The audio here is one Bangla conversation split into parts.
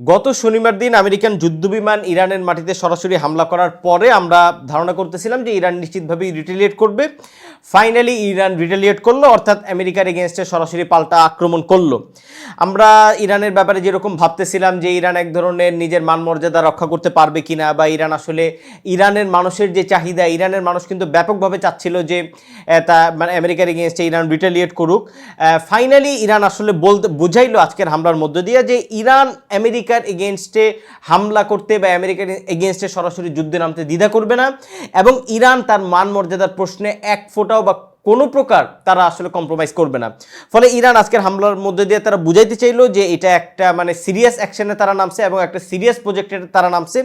গত শনিবার দিন আমেরিকান যুদ্ধবিমান ইরানের মাটিতে সরাসরি হামলা করার পরে আমরা ধারণা করতেছিলাম যে ইরান নিশ্চিতভাবেই রিটেলিয়েট করবে। ফাইনালি ইরান রিটেলিয়েট করল, অর্থাৎ আমেরিকার এগেনস্টে সরাসরি পাল্টা আক্রমণ করল। আমরা ইরানের ব্যাপারে যেরকম ভাবতেছিলাম যে ইরান এক ধরনের নিজের মান মর্যাদা রক্ষা করতে পারবে কিনা বা ইরান আসলে ইরানের মানুষের যে চাহিদা, ইরানের মানুষ কিন্তু ব্যাপকভাবে চাচ্ছিল যে তা মানে আমেরিকার এগেনস্টে ইরান রিটেলিয়েট করুক। ফাইনালি ইরান আসলে বলতে, বুঝাইলো আজকের হামলার মধ্য দিয়ে যে ইরান আমেরিকার এগেনস্টে হামলা করতে বা আমেরিকার এগেনস্টে সরাসরি যুদ্ধে নামতে দ্বিধা করবে না। এবং ইরান তার মান মর্যাদার প্রশ্নে এক ফোটাও বা কোনো প্রকার তারা আসলে কম্প্রোমাইজ করবে না। ফলে ইরান আজকের হামলার মধ্যে দিয়ে তারা বুঝাইতে চাইলো যে এটা একটা মানে সিরিয়াস অ্যাকশনে তারা নামছে এবং একটা সিরিয়াস প্রজেক্টে তারা নামছে।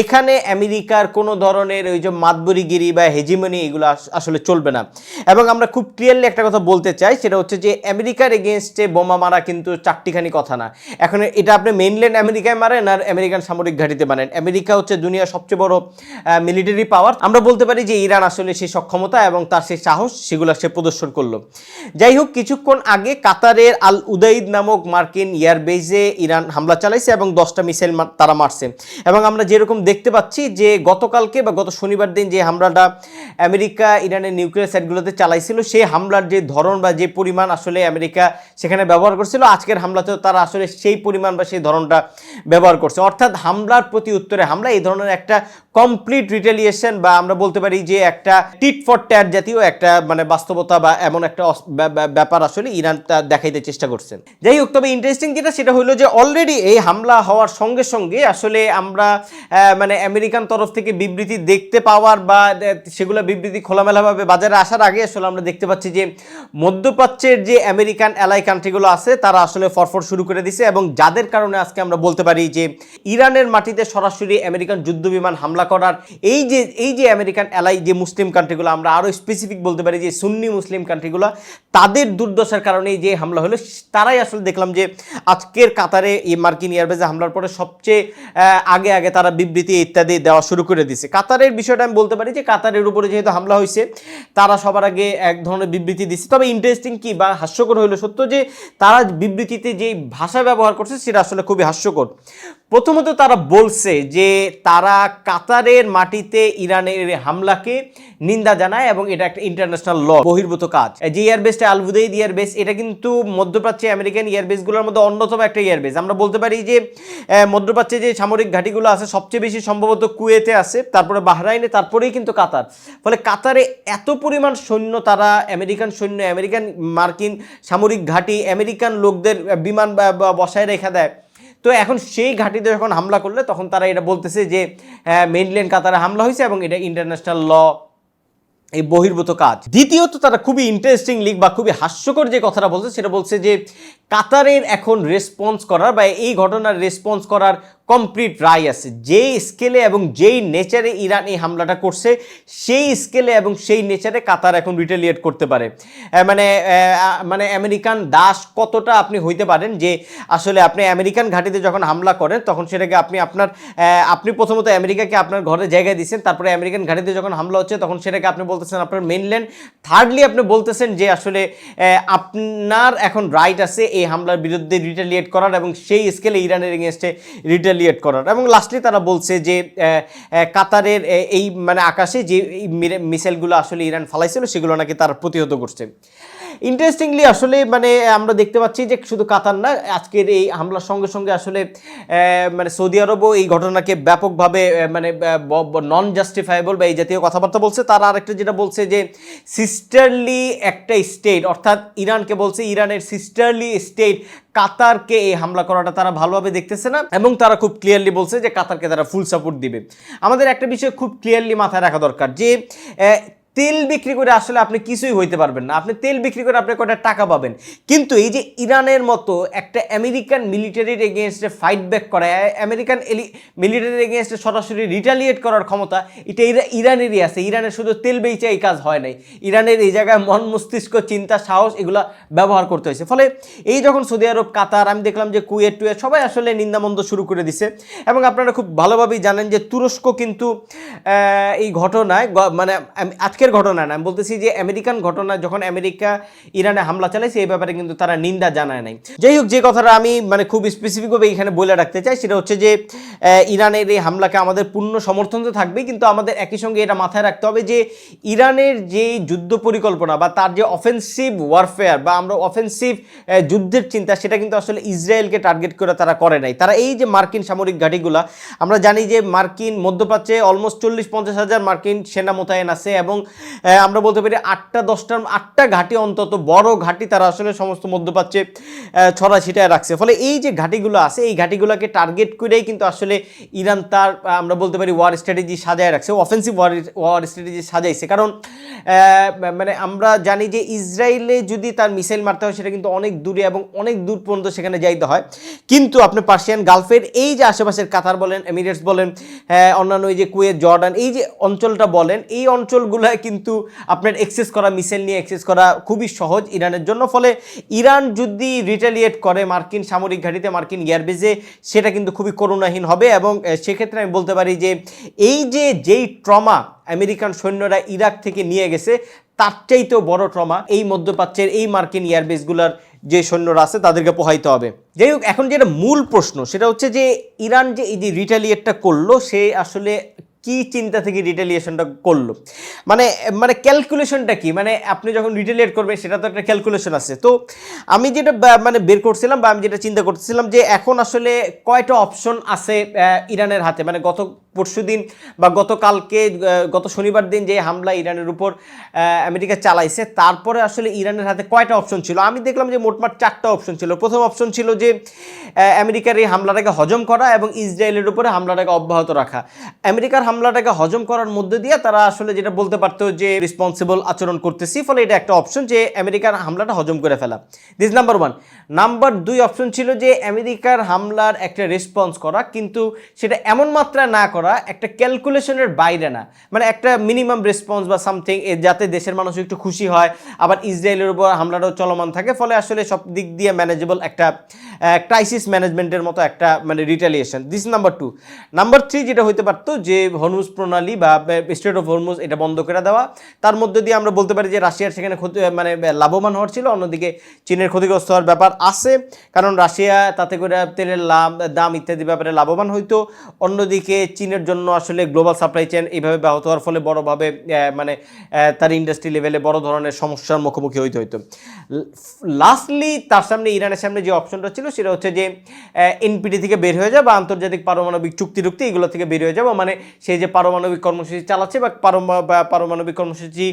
এখানে আমেরিকার কোনো ধরনের ওই যে মাতবরিগিরি বা হেজিমনি এগুলো আস- আসলে চলবে না। এবং আমরা খুব ক্লিয়ারলি একটা কথা বলতে চাই, সেটা হচ্ছে যে আমেরিকার এগেনস্টে বোমা মারা কিন্তু চারটিখানি কথা না। এখন এটা আপনি মেইনল্যান্ড আমেরিকায় মারেন আর আমেরিকান সামরিক ঘাঁটিতে মারেন। আমেরিকা হচ্ছে দুনিয়ার সবচেয়ে বড় মিলিটারি পাওয়ার আমরা বলতে পারি যে ইরান আসলে সেই সক্ষমতা এবং তার সেই সাহস, সেগুলো সে প্রদর্শন করল। যাই হোক, কিছুক্ষণ আগে কাতারের আল উদাইদ নামক মার্কিন এয়ারবেজে ইরান হামলা চালাইছে এবং দশটা মিসাইল তারা মারছে। এবং আমরা যেরকম দেখতে পাচ্ছি যে গতকালকে বা গত শনিবার দিন যে হামলাটা আমেরিকা ইরানের নিউক্লিয়ার সাইটগুলোতে চালাইছিল, সেই হামলার যে ধরন বা যে পরিমাণ আসলে আমেরিকা সেখানে ব্যবহার করছিল, আজকের হামলাতেও তারা আসলে সেই পরিমাণ বা সেই ধরনটা ব্যবহার করছে। অর্থাৎ হামলার প্রতি উত্তরে হামলা, এই ধরনের একটা কমপ্লিট রিটেলিয়েশন বা আমরা বলতে পারি যে একটা টিট ফর ট্যাট জাতীয় একটা মানে বাস্তবতা বা এমন একটা ব্যাপার আসলে ইরান দেখাইতে চেষ্টা করছেন। যাই হোক, তবে ইন্টারেস্টিং যেটা, সেটা হলো যে অলরেডি এই হামলা হওয়ার সঙ্গে সঙ্গে আসলে আমরা মানে আমেরিকান তরফ থেকে বিবৃতি দেখতে পাওয়ার বা সেগুলো বিবৃতি খোলামেলাভাবে বাজারে আসার আগে আসলে আমরা দেখতে পাচ্ছি যে মধ্যপ্রাচ্যের যে আমেরিকান অ্যালাই কান্ট্রিগুলো আছে, তারা আসলে ফরফর শুরু করে দিছে এবং যাদের কারণে আজকে আমরা বলতে পারি যে ইরানের মাটিতে সরাসরি আমেরিকান যুদ্ধবিমান হামলা করার এই যে এই যে আমেরিকান অ্যালাই যে মুসলিম কান্ট্রিগুলো আমরা আরও স্পেসিফিক বলতে পারি যে সুন্নি মুসলিম কান্ট্রিগুলো তাদের দুর্দশার কারণেই যে হামলা হলো, তারাই আসলে দেখলাম যে আজকের কাতারে এই মার্কিন এয়ারবেজে হামলার পরে সবচেয়ে আগে আগে তারা বিবৃতি ইত্যাদি দেওয়া শুরু করে দিছে। কাতারের বিষয়টা আমি বলতে পারি যে কাতারের উপরে যেহেতু হামলা হয়েছে তারা সবার আগে এক ধরনের বিবৃতি দিচ্ছে তবে ইন্টারেস্টিং কি বা হাস্যকর হইল সত্য যে তারা বিবৃতিতে যে ভাষা ব্যবহার করছে, সেটা আসলে খুবই হাস্যকর। প্রথমত তারা বলছে যে তারা কাতারের মাটিতে ইরানের হামলাকে নিন্দা জানায় এবং এটা একটা ইন্টারন্যাশনাল ল বহির্ভূত কাজ। যে এয়ারবেসটা আলবুদাইদ এয়ারবেস এটা কিন্তু মধ্যপ্রাচ্যে আমেরিকান এয়ারবেসগুলোর মধ্যে অন্যতম একটা এয়ারবেস আমরা বলতে পারি যে মধ্যপ্রাচ্যে যে সামরিক ঘাঁটিগুলো আছে, সবচেয়ে বেশি সম্ভবত কুয়েতে আছে, তারপরে বাহরাইনে, তারপরেই কিন্তু কাতার। ফলে কাতারে এত পরিমাণ সৈন্য, তারা আমেরিকান সৈন্য, আমেরিকান মার্কিন সামরিক ঘাঁটি, আমেরিকান লোকদের বিমান বসায় রেখা দেয়। তো এখন সেই ঘাঁটিতে যখন হামলা করলে, তখন তারা এটা বলতেছে যে মেইনল্যান্ড কাতারে হামলা হয়েছে এবং এটা ইন্টারন্যাশনাল ল এই বহির্ভূত কাজ। দ্বিতীয়ত, তারা খুবই ইন্টারেস্টিং লিগ বা খুবই হাস্যকর যে কথাটা বলছে, সেটা বলছে যে, কাতারের এখন রেসপন্স করার বা এই ঘটনার রেসপন্স করার কমপ্লিট রায় আছে। যেই স্কেলে এবং যেই নেচারে ইরান এই হামলাটা করছে, সেই স্কেলে এবং সেই নেচারে কাতার এখন রিটেলিয়েট করতে পারে। মানে মানে আমেরিকান দাস কতটা আপনি হইতে পারেন যে আসলে আপনি আমেরিকান ঘাঁটিতে যখন হামলা করেন, তখন সেটাকে আপনি আপনার আপনি প্রথমত আমেরিকাকে আপনার ঘরে জায়গা দিচ্ছেন তারপরে আমেরিকান ঘাঁটিতে যখন হামলা হচ্ছে, তখন সেটাকে আপনি বলতেছেন আপনার মেনল্যান্ড থার্ডলি আপনি বলতেছেন যে আসলে আপনার এখন রাইট আছে এই হামলার বিরুদ্ধে রিটেলিয়েট করার এবং সেই স্কেলে ইরানের এগেনস্টে রিটেলিয়েট করার। এবং লাস্টলি তারা বলছে যে কাতারের এই মানে আকাশে যে মিসাইলগুলো আসলে ইরান ফালাইছিল, সেগুলো নাকি তারা প্রতিহত করছে। ইন্টারেস্টিংলি আসলে মানে আমরা দেখতে পাচ্ছি যে শুধু কাতার না, আজকের এই হামলার সঙ্গে সঙ্গে আসলে মানে সৌদি আরবও এই ঘটনাকে ব্যাপকভাবে মানে নন জাস্টিফাইবল বা এই জাতীয় কথাবার্তা বলছে। তার আরেকটা যেটা বলছে যে সিস্টারলি একটা স্টেট অর্থাৎ ইরানকে বলছে, ইরানের সিস্টারলি স্টেট কাতারকে এই হামলা করাটা তারা ভালোভাবে দেখতেছে না, এবং তারা খুব ক্লিয়ারলি বলছে যে কাতারকে তারা ফুল সাপোর্ট দিবে। আমাদের একটা বিষয় খুব ক্লিয়ারলি মাথায় রাখা দরকার যে তেল বিক্রি করে আসলে আপনি কিছুই হইতে পারবেন না। আপনি তেল বিক্রি করে আপনি কয়টা টাকা পাবেন? কিন্তু এই যে ইরানের মতো একটা আমেরিকান মিলিটারির এগেনস্টে ফাইট ব্যাক করা, আমেরিকান মিলিটারির এগেনস্টে সরাসরি রিটালিয়েট করার ক্ষমতা, এটা ইরা- ইরানেরই আছে। ইরানের শুধু তেল বেচে এই কাজ হয় নাই। ইরানের এই জায়গায় মন মস্তিষ্ক, চিন্তা, সাহস এগুলা ব্যবহার করতে হয়েছে। ফলে এই যখন সৌদি আরব, কাতার, আমি দেখলাম যে কুয়েট টুয়েট সবাই আসলে নিন্দামন্দ শুরু করে দিছে। এবং আপনারা খুব ভালোভাবেই জানেন যে তুরস্ক কিন্তু এই ঘটনায় মানে আজকে আজকের ঘটনা না। আমি বলতেছি যে আমেরিকান ঘটনা, যখন আমেরিকা ইরানে হামলা চালাইছে, এই ব্যাপারে কিন্তু তারা নিন্দা জানায় নাই। যাই হোক, যে কথাটা আমি মানে খুব স্পেসিফিকভাবে এখানে বলে রাখতে চাই, সেটা হচ্ছে যে ইরানের এই হামলাকে আমাদের পূর্ণ সমর্থন তো থাকবেই, কিন্তু আমাদের একই সঙ্গে এটা মাথায় রাখতে হবে যে, ইরানের যে যুদ্ধ পরিকল্পনা বা তার যে অফেন্সিভ ওয়ারফেয়ার বা আমরা অফেন্সিভ যুদ্ধের চিন্তা, সেটা কিন্তু আসলে ইসরায়েলকে টার্গেট করে তারা করে নাই। তারা এই যে মার্কিন সামরিক ঘাঁটিগুলা, আমরা জানি যে মার্কিন মধ্যপ্রাচ্যে অলমোস্ট চল্লিশ পঞ্চাশ হাজার মার্কিন সেনা মোতায়েন আছে এবং আমরা বলতে পারি আটটা, দশটার, আটটা ঘাঁটি অন্তত, বড় ঘাঁটি তারা আসলে সমস্ত মধ্যপ্রাচ্যে ছড়া ছিটায় রাখছে। ফলে এই যে ঘাঁটিগুলো আছে, এই ঘাঁটিগুলোকে টার্গেট করেই কিন্তু আসলে ইরান তার আমরা বলতে পারি ওয়ার স্ট্র্যাটেজি সাজায় রাখছে অফেন্সিভ ওয়ার ওয়ার স্ট্র্যাটেজি সাজাইছে। কারণ মানে আমরা জানি যে ইসরায়েলে যদি তার মিসাইল মারতে হয়, সেটা কিন্তু অনেক দূরে এবং অনেক দূর পর্যন্ত সেখানে যাইতে হয়। কিন্তু আপনি পার্সিয়ান গালফের, এই যে আশেপাশের কাতার বলেন, এমিরেটস বলেন অন্যান্য এই যে কুয়েত, জর্ডান, এই যে অঞ্চলটা বলেন, এই অঞ্চলগুলোয় কিন্তু আপনার এক্সেস করা মিসাইল নিয়ে এক্সেস করা খুবই সহজ ইরানের জন্য। ফলে ইরান যদি রিটালিয়েট করে মার্কিন সামরিক ঘাঁটিতে, মার্কিন এয়ারবেজে সেটা কিন্তু খুবই করুণাহীন হবে এবং সেক্ষেত্রে আমি বলতে পারি যে এই যে যেই ট্রমা আমেরিকান সৈন্যরা ইরাক থেকে নিয়ে গেছে, তার চাইতেও বড় ট্রমা এই মধ্যপ্রাচ্যের এই মার্কিন এয়ারবেসগুলোর যে সৈন্যরা আছে, তাদেরকে পোহাইতে হবে। যাই হোক, এখন যেটা মূল প্রশ্ন, সেটা হচ্ছে যে ইরান যে এই যে রিটালিয়েটটা করল, সে আসলে কি চিন্তা থেকে রিটেলিয়েশনটা করল? মানে মানে ক্যালকুলেশনটা কি? মানে আপনি যখন রিটেলিয়েট করবেন, সেটা তো একটা ক্যালকুলেশন আছে। তো আমি যেটা মানে বের করছিলাম বা আমি যেটা চিন্তা করতেছিলাম যে এখন আসলে কয়টা অপশন আছে ইরানের হাতে? মানে গত পরশু দিন বা গতকালকে গত শনিবার দিন যে হামলা ইরানের উপর আমেরিকা চালাইছে, তারপরে আসলে ইরানের হাতে কয়টা অপশন ছিল? আমি দেখলাম যে মোটমাট চারটা অপশন ছিল। প্রথম অপশন ছিল যে আমেরিকার এই হামলাটাকে হজম করা এবং ইসরায়েলের উপরে হামলাটাকে অব্যাহত রাখা। আমেরিকার হামলাটাকে হজম করার মধ্যে দিয়ে তারা আসলে যেটা বলতে পারতো যে রেসপন্সিবল আচরণ করতেছি, ফলে এটা একটা অপশন যে, আমেরিকার হামলাটা হজম করে ফেলা। দিস নাম্বার ওয়ান নাম্বার দুই অপশন ছিল যে, আমেরিকার হামলার একটা রেসপন্স করা, কিন্তু সেটা এমন মাত্রা না করা একটা ক্যালকুলেশনের বাইরে না। মানে একটা মিনিমাম রেসপন্স বা সামথিং যাতে দেশের মানুষ একটু খুশি হয়, আবার ইসরায়েলের উপর হামলাটাও চলমান থাকে, ফলে আসলে সব দিক দিয়ে ম্যানেজেবল একটা ক্রাইসিস ম্যানেজমেন্টের মতো একটা মানে retaliation this number two number three যেটা হইতে পারতো, যে হরমুজ প্রণালী বা স্টেট অফ হরমুজ এটা বন্ধ করে দেওয়া, তার মধ্যে দিয়ে আমরা বলতে পারি যে রাশিয়ার সেখানে ক্ষতি মানে লাভবান হওয়ার ছিল, অন্যদিকে চীনের ক্ষতিগ্রস্ত হওয়ার ব্যাপার আছে, কারণ রাশিয়া তাতে করে তেলের লাভ দাম ইত্যাদি ব্যাপারে লাভবান হইতো, অন্যদিকে চীনের জন্য আসলে গ্লোবাল সাপ্লাই চেন এইভাবে ব্যাহত হওয়ার ফলে বড়ভাবে মানে তার ইন্ডাস্ট্রি লেভেলে বড় ধরনের সমস্যার মুখোমুখি হইতে হইতো। লাস্টলি তার সামনে, ইরানের সামনে যে অপশনটা ছিল সেটা হচ্ছে যে এনপিটি থেকে বের হয়ে যাবে আন্তর্জাতিক পারমাণবিক চুক্তি টুক্তি এগুলো থেকে বের হয়ে যাব মানে সেই যে পারমাণবিক কর্মসূচি চালাচ্ছে বা পারমাণবিক কর্মসূচি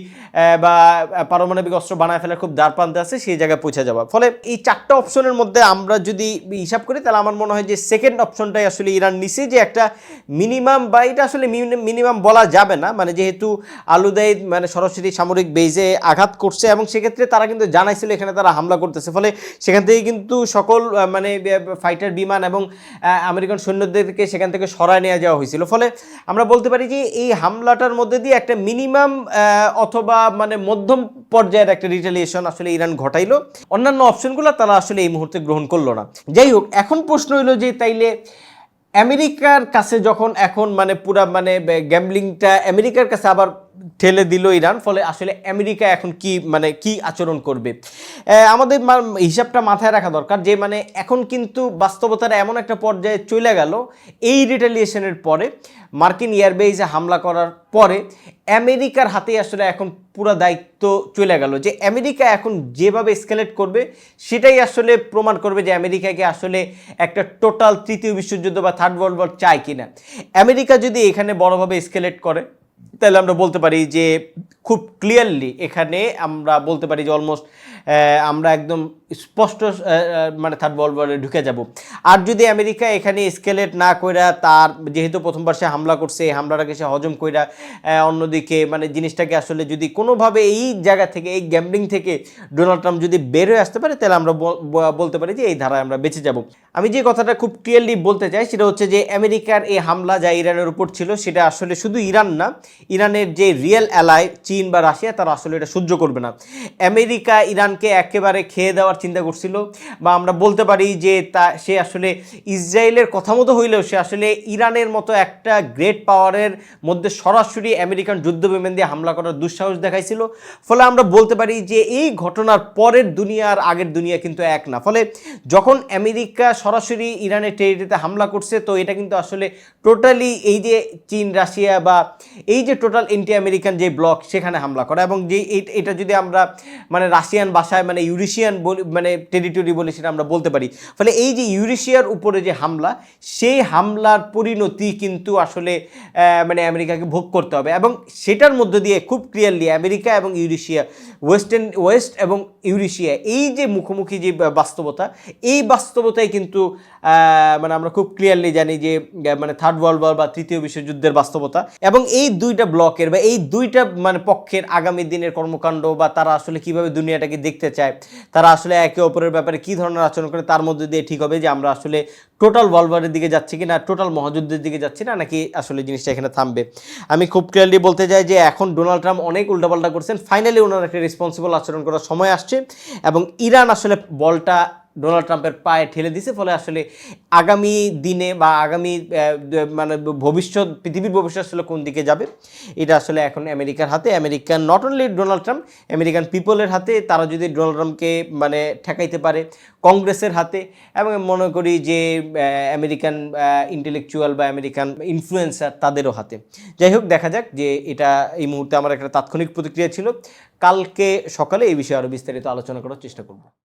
বা পারমাণবিক অস্ত্র বানায় ফেলার খুব দ্বার প্রান্তে আছে, সেই জায়গায় পৌঁছে যাওয়া। ফলে এই চারটা অপশনের মধ্যে আমরা যদি হিসাব করি, তাহলে আমার মনে হয় যে সেকেন্ড অপশনটাই আসলে ইরান নিছে যে একটা মিনিমাম বা এটা আসলে মিনিমাম বলা যাবে না। মানে যেহেতু আলুদাই মানে সরাসরি সামরিক বেজে আঘাত করছে এবং সেক্ষেত্রে তারা কিন্তু জানাইছিল এখানে তারা হামলা করতেছে। ফলে সেখান থেকে কিন্তু সকল মানে ফাইটার বিমান এবং আমেরিকান সৈন্যদেরকে সেখান থেকে সরায় নিয়ে যাওয়া হয়েছিল। ফলে আমরা বলতে পারি যে এই হামলাটার মধ্যে দিয়ে একটা মিনিমাম অথবা মানে মধ্যম পর্যায়ের একটা রিটেলিয়েশন আসলে ইরান ঘটাইলো। অন্যান্য অপশনগুলো তারা আসলে এই মুহূর্তে গ্রহণ করল না। যাই হোক, এখন প্রশ্ন হলো যে তাইলে আমেরিকার কাছে যখন এখন মানে পুরা মানে গ্যাম্বলিংটা আমেরিকার কাছে আবার ঠেলে দিল ইরান, ফলে আসলে আমেরিকা এখন কি মানে কি আচরণ করবে? আমাদের হিসাবটা মাথায় রাখা দরকার যে মানে এখন কিন্তু বাস্তবতার এমন একটা পর্যায়ে চলে গেল। এই রিটালিয়েশনের পরে, মার্কিন এয়ারবেজে হামলা করার পরে, আমেরিকার হাতেই আসলে এখন পুরো দায়িত্ব চলে গেল যে, আমেরিকা এখন যেভাবে স্কেলেট করবে, সেটাই আসলে প্রমাণ করবে যে আমেরিকাকে আসলে একটা টোটাল তৃতীয় বিশ্বযুদ্ধ বা থার্ড ওয়ার্ল্ড ওয়ার চায় কিনা। আমেরিকা যদি এখানে বড়ভাবে স্কেলেট করে তাহলে আমরা বলতে পারি যে খুব ক্লিয়ারলি এখানে আমরা বলতে পারি যে অলমোস্ট আমরা একদম স্পষ্ট মানে থার্ড ওয়ার্ল্ড ওয়ারে ঢুকে যাব। আর যদি আমেরিকা এখানে স্কেলেট না কইরা তার, যেহেতু প্রথমবার সে হামলা করছে, এই হামলাটাকে সে হজম কইরা অন্যদিকে মানে জিনিসটাকে আসলে যদি কোনোভাবে এই জায়গা থেকে, এই গ্যাম্বলিং থেকে ডোনাল্ড ট্রাম্প যদি বের হয়ে আসতে পারে, তাহলে আমরা বলতে পারি যে এই ধারায় আমরা বেঁচে যাব। আমি যে কথাটা খুব ক্লিয়ারলি বলতে চাই, সেটা হচ্ছে যে আমেরিকার এই হামলা যা ইরানের উপর ছিল, সেটা আসলে শুধু ইরান না ইরানের যে রিয়েল অ্যালাই চীন বা রাশিয়া, তারা আসলে এটা সহ্য করবে না। আমেরিকা ইরানকে একেবারে খেয়ে দেওয়ার চিন্তা করছিল বা আমরা বলতে পারি যে তা, সে আসলে ইসরায়েলের কথা মতো হইলেও সে আসলে ইরানের মতো একটা গ্রেট পাওয়ারের মধ্যে সরাসরি আমেরিকান যুদ্ধ বিমান দিয়ে হামলা করার দুঃসাহস দেখাইছিল। ফলে আমরা বলতে পারি যে এই ঘটনার পরের দুনিয়া আর আগের দুনিয়া কিন্তু এক না। ফলে যখন আমেরিকা সরাসরি ইরানের টেরিটরিতে হামলা করছে, তো এটা কিন্তু আসলে টোটালি এই যে চীন, রাশিয়া বা এই যে টোটাল এন্টি আমেরিকান যে ব্লক সেখানে হামলা করা এবং যে এটা যদি আমরা মানে রাশিয়ান ভাষায় মানে ইউরেশিয়ান মানে টেরিটরি বলি সেটা আমরা বলতে পারি। ফলে এই যে ইউরেশিয়ার উপরে যে হামলা, সেই হামলার পরিণতি কিন্তু আসলে মানে আমেরিকাকে ভোগ করতে হবে এবং সেটার মধ্য দিয়ে খুব ক্লিয়ারলি আমেরিকা এবং ইউরেশিয়া ওয়েস্টার্ন ওয়েস্ট এবং ইউরেশিয়া, এই যে মুখোমুখি যে বাস্তবতা, এই বাস্তবতায় কিন্তু মানে আমরা খুব ক্লিয়ারলি জানি যে মানে থার্ড ওয়ার্ল্ড ওয়ার বা তৃতীয় বিশ্বযুদ্ধের বাস্তবতা এবং এই দুইটা ব্লকের বা এই দুইটা মানে পক্ষের আগামী দিনের কর্মকাণ্ড বা তারা আসলে কীভাবে দুনিয়াটাকে দেখতে চায়, তারা আসলে একে অপরের ব্যাপারে কি ধরনের আচরণ করে তার মধ্যে দিয়ে ঠিক হবে যে আমরা আসলে টোটাল ওয়ার্ল্ডওয়ারের দিকে যাচ্ছি কি না টোটাল মহাযুদ্ধের দিকে যাচ্ছি না, নাকি আসলে জিনিসটা এখানে থামবে? আমি খুব ক্লিয়ারলি বলতে চাই যে এখন ডোনাল্ড ট্রাম্প অনেক উল্টাপাল্টা করছেন ফাইনালি ওনার একটা রেসপন্সিবল আচরণ করার সময় আসছে এবং ইরান আসলে বলটা ডোনাল্ড ট্রাম্পের পায়ে ঠেলে দিছে, ফলে আসলে আগামী দিনে বা আগামী মানে ভবিষ্যৎ, পৃথিবীর ভবিষ্যৎ আসলে কোন দিকে যাবে, এটা আসলে এখন আমেরিকার হাতে। American not only Donald Trump, American পিপলের হাতে, তারা যদি ডোনাল্ড ট্রাম্পকে মানে ঠেকাইতে পারে কংগ্রেসের হাতে, এবং মনে করি যে আমেরিকান ইন্টেলেকচুয়াল বা আমেরিকান ইনফ্লুয়েন্সার তাদেরও হাতে। যাই হোক, দেখা যাক যে এটা এই মুহূর্তে আমার একটা তাৎক্ষণিক প্রতিক্রিয়া ছিল। কালকে সকালে এই বিষয়ে আরও বিস্তারিত আলোচনা করার চেষ্টা করব।